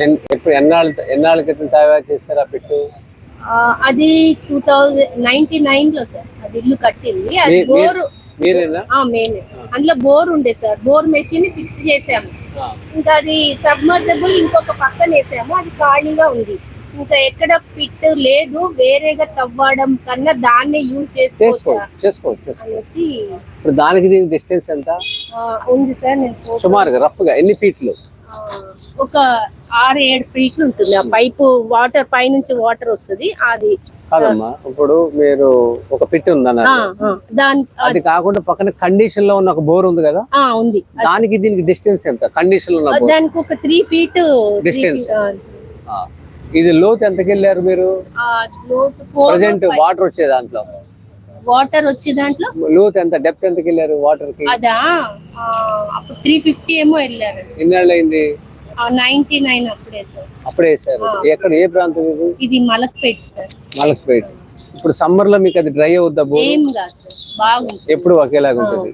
ఎప్పుడు ఎన్నాళ్ళు ఎన్నాళ్ళ క్రితం తయారు చేస్తారు ఆ పిట్టు? ఆ, అది టూ థౌజండ్ నైన్టీ నైన్లో సార్. అది ఇల్లు కట్టింది. అది బోర్ మీరేనా? మేమే. అందులో బోర్ ఉండే సార్. బోర్ మెషిన్ ఫిక్స్ చేసాము. ఇంకా అది సబ్మర్జబుల్ ఇంకొక పక్కన వేసాము. అది ఖాళీగా ఉంది. ఇంకా ఎక్కడ పిట్ లేదు. వేరేగా తవ్వడం కన్నా దాన్నే యూజ్ చేసుకోవచ్చు అనేసి ఇప్పుడు దానికి దీనికి డిస్టెన్స్ ఎంత? ఉంది సార్. నేను సుమారుగా రఫ్గా ఎన్ని ఫీట్లు? ఒక ఆరు ఏడు ఫీట్లు ఉంటుంది. ఆ పైపు వాటర్ పైనుంచి వాటర్ వస్తుంది. అది కాదమ్మా ఇప్పుడు మీరు ఒక పిట్ ఆ, దాని అది కాకుండా పక్కన కండిషన్లో ఉన్న ఒక బోర్ ఉంది కదా? ఉంది. దానికి దీనికి డిస్టెన్స్ ఎంత? కండిషన్లో దానికి ఒక త్రీ ఫీట్. ఆ. ఇది లోతు ఎంతకి వెళ్ళారు మీరు ప్రజెంట్ వాటర్ వచ్చే దాంట్లో. వాటర్ వచ్చే దాంట్లో? లోతు ఎంత? డెప్త్ ఎంతకి వెళ్ళారు వాటర్కి? అదా? ఆ, అప్పుడు త్రీ ఫిఫ్టీ ఏమో వెళ్ళారు. ఎన్నేళ్ళు అయింది నైన్టీ నైన్ అప్పుడే సార్. అప్పుడే వేసారు ఎక్కడ ఏ ప్రాంతం ఇది? ఇది మలక్పేట్ సార్. మలక్పేట్. ఇప్పుడు సమ్మర్లో మీకు అది డ్రై అవుద్దా బోర్? ఏం కాదు సార్. బాగుంటుంది. ఎప్పుడు ఒకేలాగా ఉంటుంది.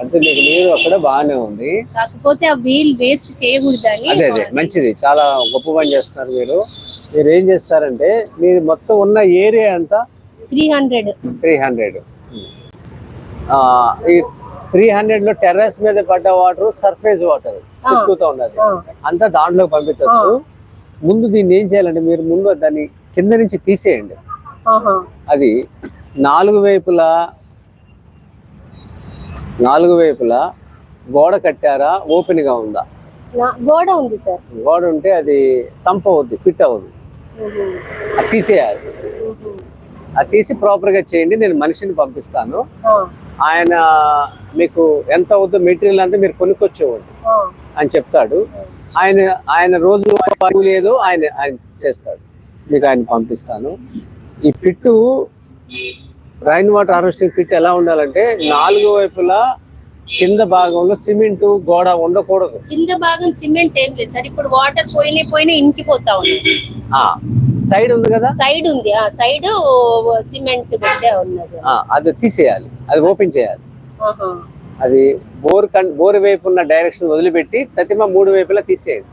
అంటే మీకు నీరు అక్కడ బాగానే ఉంది. కాకపోతే ఆ వీల్ వేస్ట్ చేయకూడదని అదే అదే. మంచిది. చాలా గొప్ప పని చేస్తున్నారు మీరు. మీరు ఏం చేస్తారంటే మీరు మొత్తం ఉన్న ఏరియా అంతా three hundred. Three hundred. Three హండ్రెడ్లో టెర్రస్ మీద పడ్డ వాటర్ సర్ఫేస్ వాటర్ చుట్టూతో ఉన్నది. అంతా దాంట్లోకి పంపించవచ్చు. ముందు దీన్ని ఏం చేయాలంటే మీరు ముందు దాన్ని కింద నుంచి తీసేయండి. అది నాలుగు వైపులా నాలుగు వైపులా గోడ కట్టారా? ఓపెన్గా ఉందా గోడ ఉంది సార్. గోడ ఉంటే అది సంప అవుద్ది ఫిట్ అవ్వదు అది తీసేయాలి. అది తీసి ప్రాపర్గా చేయండి నేను మనిషిని పంపిస్తాను. ఆయన మీకు ఎంత అవుతుందో మెటీరియల్ అంతా మీరు కొనుక్కొచ్చేవాడు అని చెప్తాడు. ఆయన ఆయన రోజు లేదు ఆయన ఆయన చేస్తాడు. మీకు ఆయన పంపిస్తాను. ఈ pit rain water harvesting pit ఎలా ఉండాలంటే నాలుగు వైపులా కింద భాగంలో సిమెంట్ గోడ ఉండకూడదు. కింద భాగం సిమెంట్ ఏం లేదు సార్. ఇప్పుడు వాటర్ పోయినా పోయినా ఇంకిపోతా ఉంది ఆ. సైడ్ ఉంది కదా? సైడ్ ఉంది. ఆ సైడ్ సిమెంట్ పెట్టే ఉన్నది. ఆ, అది తీసేయాలి. అది ఓపెన్ చేయాలి. అది బోర్ కన్ బోర్ వైపు ఉన్న డైరెక్షన్ వదిలిపెట్టి తతిమ మూడు వైపులా తీసేయండి.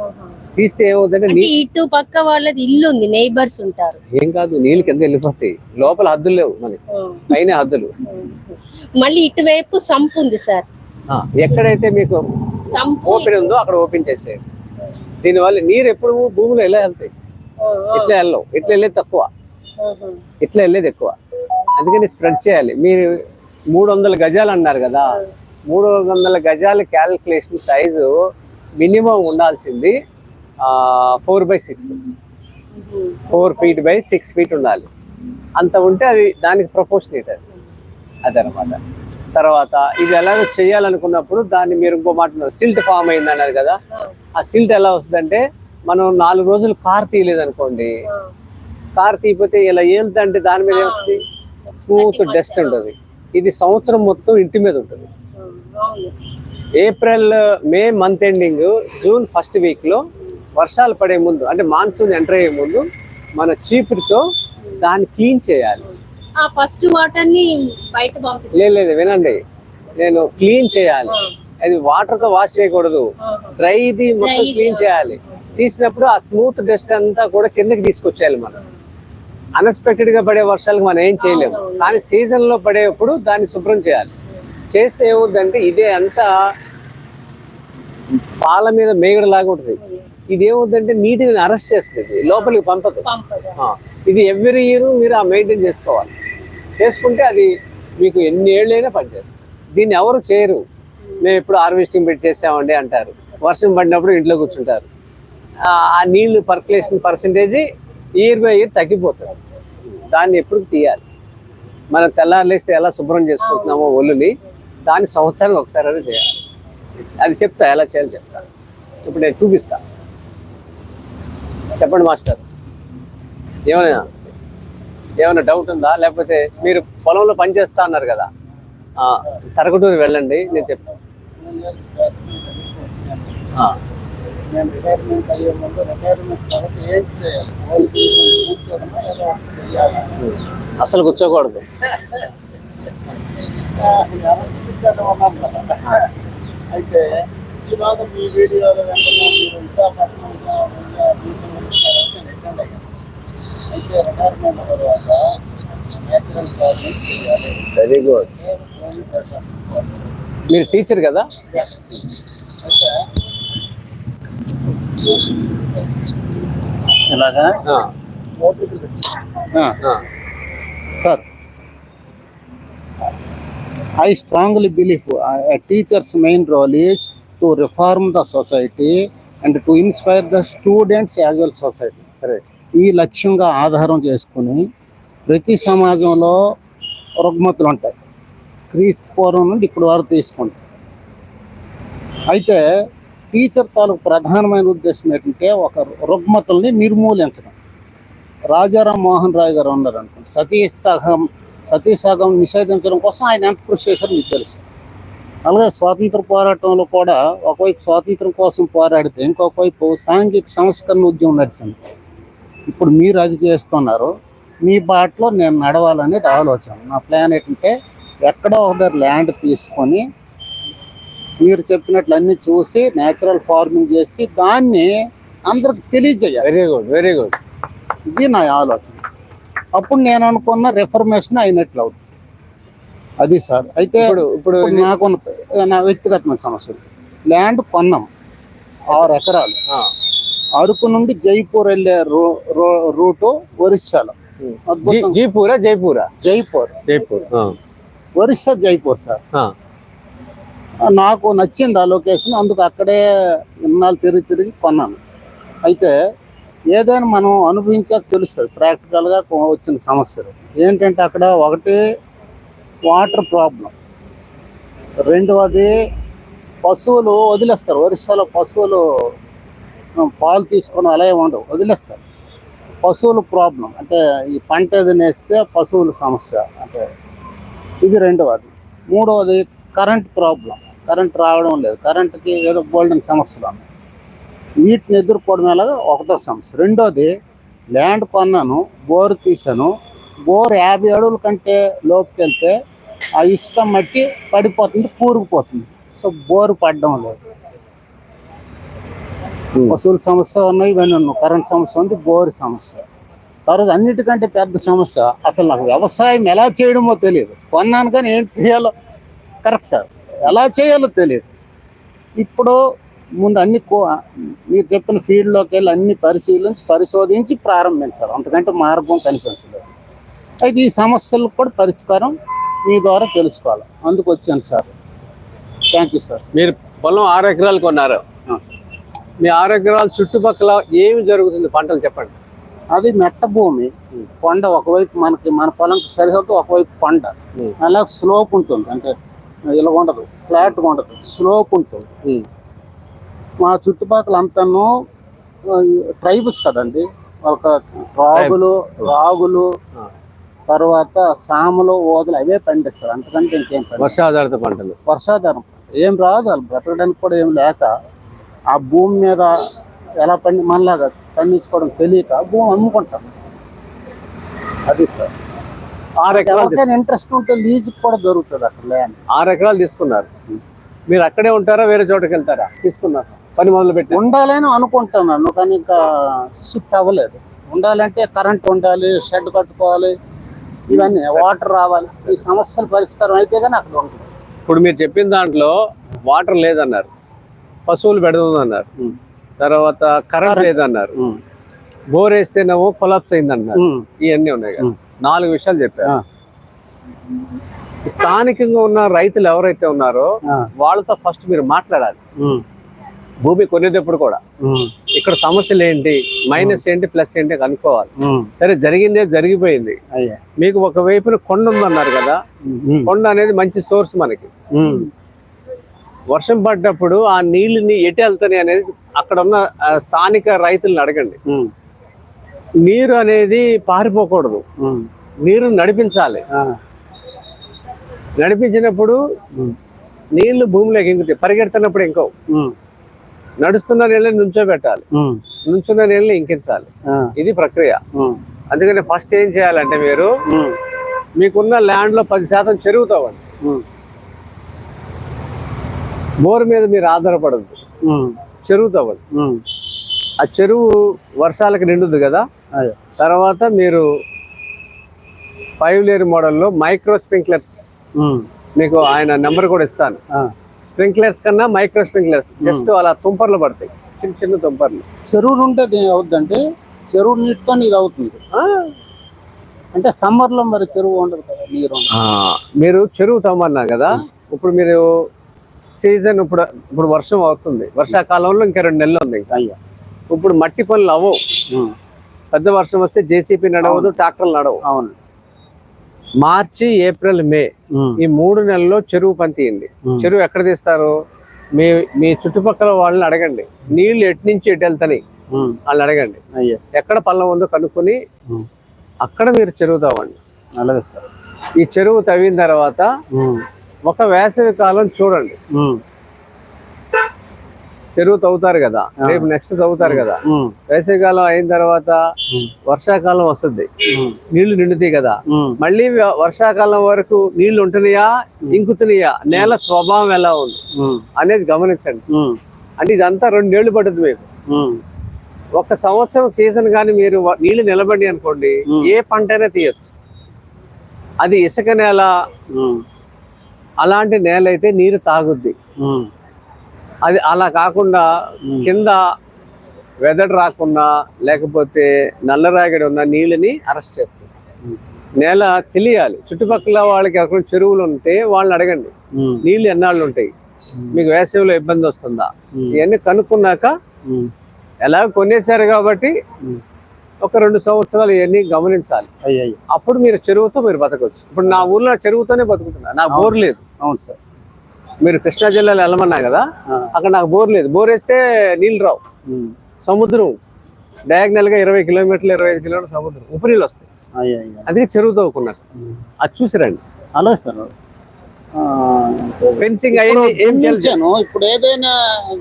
ఆహా. తీస్తే ఏమవుతుందంటే ఇటు పక్క వాళ్ళది ఇల్లు ఉంది నైబర్స్ ఉంటారు. ఏం కాదు నీళ్ళు కింద వెళ్ళిపోతాయి? లోపల హద్దులు లేవు మనకి. పైన హద్దులు. మళ్ళీ ఇటువైపు సంపు ఉంది సార్. ఆ, ఎక్కడైతే మీకు సంపు ఓపెన్ ఉందో అక్కడ ఓపెన్ చేసేయండి. దీనివల్ల నీరు ఎప్పుడు భూమిలో ఎలా వెళ్తాయి? ఇట్లా వెళ్ళవు ఇట్లా వెళ్ళేది తక్కువ. ఇట్లా వెళ్ళేది ఎక్కువ. అందుకని స్ప్రెడ్ చేయాలి. మీరు మూడు వందల గజాలు అన్నారు కదా. మూడు వందల గజాల క్యాలిక్యులేషన్ సైజు మినిమం ఉండాల్సింది four by six. Four feet by six feet ఉండాలి. అంత ఉంటే అది దానికి ప్రపోర్షనేట్ అది. అదనమాట. తర్వాత ఇది ఎలాగో చేయాలనుకున్నప్పుడు దాన్ని మీరు ఇంకో మాట సిల్ట్ ఫామ్ అయింది అన్నారు కదా. ఆ. సిల్ట్ ఎలా వస్తుందంటే మనం నాలుగు రోజులు కార్ తీయలేదు అనుకోండి. కార్ తీయకపోతే ఇలా ఏలుతుంటే దాని మీద ఏమొస్తుంది? స్మూత్ డస్ట్ ఉంటుంది. ఇది సంవత్సరం మొత్తం ఇంటి మీద ఉంటుంది. April May month ending June first వీక్లో వర్షాలు పడే ముందు అంటే మాన్సూన్ ఎంటర్ అయ్యే ముందు మన చీపురుతో దాన్ని క్లీన్ చేయాలి. ఆ ఫస్ట్ వాటర్ని బయట పంపిస్తాం. లేదు లేదు వినండి. నేను క్లీన్ చేయాలి. అది వాటర్తో వాష్ చేయకూడదు. డ్రై ఇది మొత్తం క్లీన్ చేయాలి. తీసినప్పుడు ఆ స్మూత్ డస్ట్ అంతా కూడా కిందకి తీసుకొచ్చేయాలి మనం. అన్ఎక్స్పెక్టెడ్గా పడే వర్షాలకు మనం ఏం చేయలేము. కానీ సీజన్లో పడేటప్పుడు దాన్ని శుభ్రం చేయాలి. చేస్తే ఏమవుద్దంటే ఇదే అంతా పాల మీద మేగడ లాగా ఉంటుంది. ఇది ఏమవుద్దంటే నీటిని అరెస్ట్ చేస్తుంది. లోపలికి పంపదు. ఇది ఎవ్రీ ఇయర్ మీరు ఆ మెయింటైన్ చేసుకోవాలి. చేసుకుంటే అది మీకు ఎన్ని ఏళ్ళైనా పనిచేస్తుంది. దీన్ని ఎవరు చేయరు. మేము ఎప్పుడు హార్వెస్టింగ్ పెట్టి చేసామండి అంటారు. వర్షం పడినప్పుడు ఇంట్లో కూర్చుంటారు. ఆ నీళ్ళు percolation percentage year by year తగ్గిపోతుంది. దాన్ని ఎప్పుడు తీయాలి? మనం తెల్లారులేస్తే ఎలా శుభ్రం చేసుకుంటున్నామో ఒళ్ళుని దాన్ని సంవత్సరానికి ఒకసారి అది చేయాలి. అది చెప్తా ఎలా చేయాలో చెప్తా. ఇప్పుడు నేను చూపిస్తా. చెప్పండి మాస్టర్. ఏమైనా ఏమైనా డౌట్ ఉందా? లేకపోతే మీరు పొలంలో పని చేస్తా అన్నారు కదా. తరగటూరు వెళ్ళండి నేను చెప్తాను నేను రిటైర్మెంట్ అయ్యే ముందు రిటైర్మెంట్ తర్వాత ఏం చేయాలి? వాళ్ళకి కూర్చోడమా ఏదో చేయాలి. అసలు కూర్చోకూడదు. ఉన్నాను కదా. అయితే ఈరోజు మీ వీడియోలో వెంటనే మీరు విశాఖపట్నం రిటైర్డ్ అయితే రిటైర్మెంట్ తర్వాత నేచురల్ గార్డెన్ చేయాలి? వెరీ గుడ్ మీరు టీచర్ కదా? Sir I strongly believe teachers main role is to reform the society and to inspire the students as well society ఈ లక్ష్యంగా ఆధారం చేసుకుని ప్రతి సమాజంలో రుగ్మతులు ఉంటాయి. క్రీస్ పూర్వం నుండి ఇప్పుడు వారు తీసుకుంటారు అయితే టీచర్ తాలూకు ప్రధానమైన ఉద్దేశం ఏంటంటే ఒక రుగ్మతుల్ని నిర్మూలించడం. రాజారాం మోహన్ రాయ్ గారు ఉన్నారు అనుకోండి. సతీ సగం సతీ సగం నిషేధించడం కోసం ఆయన ఎంత కృషి చేశారో మీకు తెలుసు. అలాగే స్వాతంత్ర పోరాటంలో కూడా ఒకవైపు స్వాతంత్రం కోసం పోరాడితే ఇంకొక వైపు సాంఘిక సంస్కరణ ఉద్యమం నడిచింది. ఇప్పుడు మీరు అది చేస్తున్నారు. మీ బాటలో నేను నడవాలనేది ఆలోచన. నా ప్లాన్ ఏంటంటే ఎక్కడో ఒక ల్యాండ్ తీసుకొని మీరు చెప్పినట్లు అన్ని చూసి నేచురల్ ఫార్మింగ్ చేసి దాన్ని అందరికి తెలియజేయాలి. వెరీ గుడ్ వెరీ గుడ్ ఇది నా ఆలోచన. అప్పుడు నేను అనుకున్న రిఫర్మేషన్ అయినట్లు అవుతుంది. అది సార్ అయితే ఇప్పుడు నాకున్న నా వ్యక్తిగతమైన సమస్యలు. ల్యాండ్ కొన్నాం. ఆరు ఎకరాలు. అరకు నుండి జైపూర్ వెళ్ళే రూటు ఒరిస్సాలో. జీపూరా జైపూరా? జైపూర్. జైపూర్ ఒరిస్సా జైపూర్ సార్. నాకు నచ్చింది ఆ లొకేషన్. అందుకు అక్కడే ఇన్నాళ్ళు తిరిగి తిరిగి కొన్నాను. అయితే ఏదైనా మనం అనుభవించాక తెలుస్తుంది ప్రాక్టికల్గా వచ్చిన సమస్యలు. ఏంటంటే అక్కడ ఒకటి వాటర్ ప్రాబ్లం రెండవది పశువులు వదిలేస్తారు. ఒరిస్సాలో పశువులు పాలు తీసుకొని అలాగే ఉండవు వదిలేస్తారు. పశువుల ప్రాబ్లం అంటే ఈ పంట ఏదైనా వేస్తే పశువుల సమస్య అంటే ఇది రెండవది. మూడవది కరెంట్ ప్రాబ్లం కరెంట్ రావడం లేదు. కరెంట్కి ఏదో గోల్డెన్ సమస్యలు ఉన్నాయి వీటిని ఎదుర్కోవడం ఎలాగా? ఒకటో సమస్య. రెండోది ల్యాండ్ కొన్నాను బోర్ తీసాను బోర్ యాభై అడుగుల కంటే లోపుకి వెళ్తే ఆ ఇసుక మట్టి పడిపోతుంది కూరుకుపోతుంది. సో బోరు పడడం లేదు. పశువుల సమస్య ఉన్నాయి ఇవన్నీ ఉన్నాయి. కరెంట్ సమస్య ఉంది బోర్ సమస్య. తర్వాత అన్నిటికంటే పెద్ద సమస్య అసలు నాకు వ్యవసాయం ఎలా చేయడమో తెలియదు. కొన్నాను కానీ ఏంటి చేయాలో కరెక్ట్ సార్. ఎలా చేయాలో తెలియదు. ఇప్పుడు ముందు అన్ని కో- మీరు చెప్పిన ఫీల్డ్లోకి వెళ్ళి అన్ని పరిశీలించి పరిశోధించి ప్రారంభించాలి అంతకంటే మార్గం కనిపించలేదు అయితే ఈ సమస్యలకు కూడా పరిష్కారం మీ ద్వారా తెలుసుకోవాలి. అందుకు వచ్చాను సార్. Thank you sir. మీరు పొలం ఆరు ఎకరాలు కొన్నారు. మీ ఆరు ఎకరాల చుట్టుపక్కల ఏమి జరుగుతుంది? పంటలు చెప్పండి. అది మెట్ట భూమి. కొండ ఒకవైపు మనకి మన పొలంకి సరిహద్దు ఒకవైపు కొండ. అలా స్లోప్ ఉంటుంది. అంటే ఇలా ఉండదు. ఫ్లాట్ ఉండదు. స్లోప్ ఉంటుంది. మా చుట్టుపక్కల అంతాను ట్రైబల్స్ కదండి. ఒక రాగులు రాగులు. తర్వాత సాములు ఓదలు అవే పండిస్తారు. అంతకంటే ఇంకేం వర్షాధారిత పంటలు. వర్షాధారం. ఏం రాదు వాళ్ళు. బ్రతకడానికి కూడా ఏం లేక ఆ భూమి మీద ఎలా పండి మనలాగా పండించుకోవడం తెలియక భూమి అమ్ముకుంటాం. అది సార్. ఆరు ఎకరాలు ఇంట్రెస్ట్ ఉంటే లీజ్ కూడా దొరుకుతుంది అక్కడ ల్యాండ్ ఆరు ఎకరాలు తీసుకున్నారు. మీరు అక్కడే ఉంటారా వేరే చోటకి వెళ్తారా? తీసుకున్నారు. పని మొదలు పెట్టి ఉండాలని అనుకుంటున్నాను కానీ ఇంకా షిఫ్ట్ అవ్వలేదు. ఉండాలంటే కరెంట్ ఉండాలి షెడ్ కట్టుకోవాలి ఇవన్నీ వాటర్ రావాలి. ఈ సమస్యల పరిష్కారం అయితే కానీ అక్కడ ఉంటుంది. ఇప్పుడు మీరు చెప్పిన దాంట్లో వాటర్ లేదన్నారు. పశువులు పెడుతుందన్నారు. ఉమ్. తర్వాత కరెంట్ లేదన్నారు. బోర్ వేస్తేనేమో కొలాప్స్ అయిందన్నారు. ఇవన్నీ ఉన్నాయి కదా. నాలుగు విషయాలు చెప్పారు. స్థానికంగా ఉన్న రైతులు ఎవరైతే ఉన్నారో. వాళ్ళతో ఫస్ట్ మీరు మాట్లాడాలి. భూమి కొనేటప్పుడు కూడా. ఇక్కడ సమస్యలు ఏంటి మైనస్ ఏంటి ప్లస్ ఏంటి కనుక్కోవాలి. సరే జరిగిందే జరిగిపోయింది మీకు ఒక వైపున కొండ ఉందన్నారు కదా. కొండ అనేది మంచి సోర్స్ మనకి. వర్షం పడ్డప్పుడు ఆ నీళ్ళని ఎటు వెళ్తాయి అనేది అక్కడ ఉన్న స్థానిక రైతులను అడగండి. నీరు అనేది పారిపోకూడదు. నీరు నడిపించాలి. నడిపించినప్పుడు. నీళ్ళు భూమిలోకి ఇంకుతాయి పరిగెడుతున్నప్పుడు ఇంకో. నడుస్తున్న నీళ్ళని నుంచోబెట్టాలి. నుంచున్న నీళ్ళని ఇంకించాలి. ఇది ప్రక్రియ. అందుకని ఫస్ట్ ఏం చేయాలంటే మీరు. మీకున్న ల్యాండ్లో పది శాతం ఉమ్. బోర్ మీద మీరు ఆధారపడద్దు ఉమ్. చెరువు తవ్వండి ఉమ్. ఆ చెరువు వర్షాలకు నిండుద్ది కదా తర్వాత మీరు ఫైవ్ లేయర్ మోడల్లో మైక్రో స్ప్రింక్లర్స్. మీకు ఆయన నెంబర్ కూడా ఇస్తాను. స్ప్రింక్లర్స్ కన్నా మైక్రో స్ప్రింక్లర్స్. జస్ట్ అలా తుంపర్లు పడతాయి. చిన్న చిన్న తుంపర్లు. చెరువులు ఉంటే ఇది అవుద్దంటే చెరువు నీటితో ఇది అవుతుంది. అంటే సమ్మర్లో మరి చెరువు ఉండదు కదా నీరు మీరు చెరువు తమ్మన్నారు కదా ఇప్పుడు మీరు సీజన్ ఇప్పుడు ఇప్పుడు వర్షం అవుతుంది. వర్షాకాలంలో ఇంకా రెండు నెలలు ఉంది. అయ్యా. ఇప్పుడు మట్టి పనులు అవ్వవు. పెద్ద వర్షం వస్తే జేసీపీ నడవదు ట్రాక్టర్లు నడవు. అవును. మార్చి ఏప్రిల్ మే ఈ మూడు నెలల్లో చెరువు పని తీయండి. చెరువు ఎక్కడ తీస్తారు? మీ మీ చుట్టుపక్కల వాళ్ళని అడగండి. నీళ్ళు ఎటు నుంచి ఎటు వెళ్తాయి? వాళ్ళని అడగండి. ఎక్కడ పల్లం ఉందో కనుక్కొని అక్కడ మీరు చెరువు తవ్వండి. అలాగే సార్. ఈ చెరువు తవ్విన తర్వాత ఒక వేసవి కాలం చూడండి. చెరువు తవ్వుతారు కదా. రేపు నెక్స్ట్ తవ్వుతారు కదా. వేసవి కాలం అయిన తర్వాత వర్షాకాలం వస్తుంది. నీళ్ళు నిండుతాయి కదా. మళ్ళీ వర్షాకాలం వరకు నీళ్ళు ఉంటున్నాయా? ఇంకుతున్నాయా? నేల స్వభావం ఎలా ఉంది? అనేది గమనించండి. అంటే ఇదంతా రెండేళ్ళు పడుతుంది మీకు. ఒక సంవత్సరం సీజన్ కానీ మీరు నీళ్ళు నిలబడి అనుకోండి. ఏ పంటైనా తీయచ్చు. అది ఇసుక నేల అలాంటి నేల అయితే నీరు తాగుద్ది. అది అలా కాకుండా. కింద వెదడు రాకుండా లేకపోతే నల్లరాగడి ఉన్న నీళ్ళని అరెస్ట్ చేస్తుంది. నేల తెలియాలి. చుట్టుపక్కల వాళ్ళకి అక్కడ చెరువులు ఉంటే వాళ్ళని అడగండి. నీళ్ళు ఎన్నాళ్ళు ఉంటాయి? మీకు వేసవిలో ఇబ్బంది వస్తుందా? ఇవన్నీ కనుక్కున్నాక ఎలా కొనేశారు కాబట్టి. ఒక రెండు సంవత్సరాలు ఇవన్నీ గమనించాలి. అప్పుడు మీరు చెరువుతో మీరు బతకవచ్చు ఇప్పుడు నా ఊర్లో చెరువుతోనే బతుకుతున్నా. నాకు బోర్ లేదు. అవును సార్. మీరు కృష్ణా జిల్లాలో వెళ్ళమన్నా కదా అక్కడ నాకు బోర్ లేదు. బోర్ వేస్తే నీళ్ళు రావు. సముద్రం డయాగ్నల్గా ఇరవై కిలోమీటర్లు ఇరవై ఐదు కిలోమీటర్లు సముద్రం నీళ్ళు వస్తాయి. అది చెరువు తవ్వుకున్నారు. అది చూసిరండి అలాగే సార్. ఆ, ఫెన్సింగ్ దున్నించాను ఇప్పుడు ఏదైనా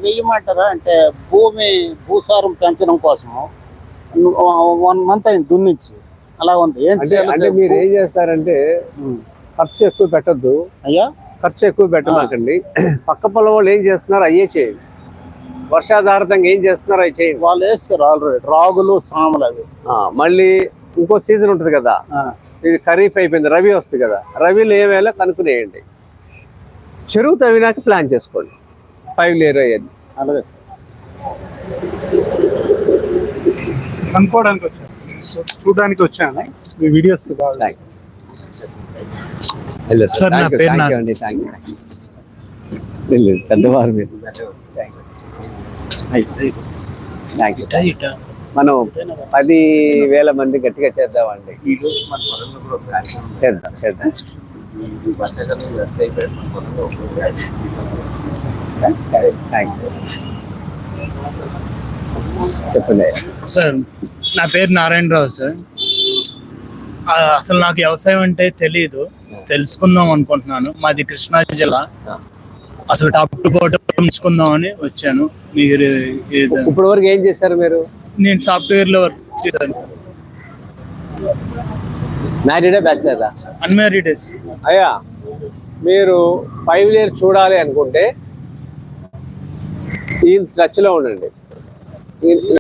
వేయమంటారా అంటే భూమి భూసారం పెంచడం కోసము వన్ మంత్ అయింది దున్నించి. అలా ఉంది. ఏం అంటే చేయాలి అంటే మీరు ఏం చేస్తారంటే. ఖర్చు ఎక్కువ పెట్టద్దు. అయ్యా? ఖర్చు ఎక్కువ పెట్టమాకండి. పక్క పొలం వాళ్ళు ఏం చేస్తున్నారు? అయ్యే చేయండి. వర్షాధారితంగా ఏం చేస్తున్నారు? అవి చేయండి. వాళ్ళు వేస్తారు ఆల్రెడీ రాగులు సాములు అవి. ఆ, మళ్ళీ ఇంకో సీజన్ ఉంటుంది కదా? ఇది ఖరీఫ్ అయిపోయింది రవి వస్తుంది కదా? రవిలో ఏమేలా కనుక్కునేయండి. చెరువు తవ్వినాక ప్లాన్ చేసుకోండి. ఫైవ్ లేయర్ అయ్యేది. అలాగే సార్. కనుక్కోవడానికి వచ్చాను. చూడడానికి వచ్చాను. మీ వీడియోస్ బాగా. సార్, నా Thank you, పేరు thank నా- you అండి థ్యాంక్ యూ లేదు, పెద్దవారు మీరు. థ్యాంక్ యూ మనం పది వేల మంది గట్టిగా చేద్దామండి. చేద్దాం చేద్దాం. సరే థ్యాంక్ యూ చెప్పండి సార్ నా పేరు నారాయణరావు సార్ అసలు నాకు వ్యవసాయం అంటే తెలియదు తెలుసుకుందాం అనుకుంటున్నాను. మాది కృష్ణా జిల్లా. అసలు టాప్ టు బాటమ్ తెలుసుకుందామని వచ్చాను. మీరు ఇప్పుడు వరకు ఏం చేశారు మీరు? నేను సాఫ్ట్వేర్లో వర్క్ చేశాను సార్. మ్యారీడా బ్యాచిలరా? అన్మ్యారీడ్ అయ్యా మీరు ఫైవ్ ఇయర్ చూడాలి అనుకుంటే ఈ టచ్లో ఉండండి.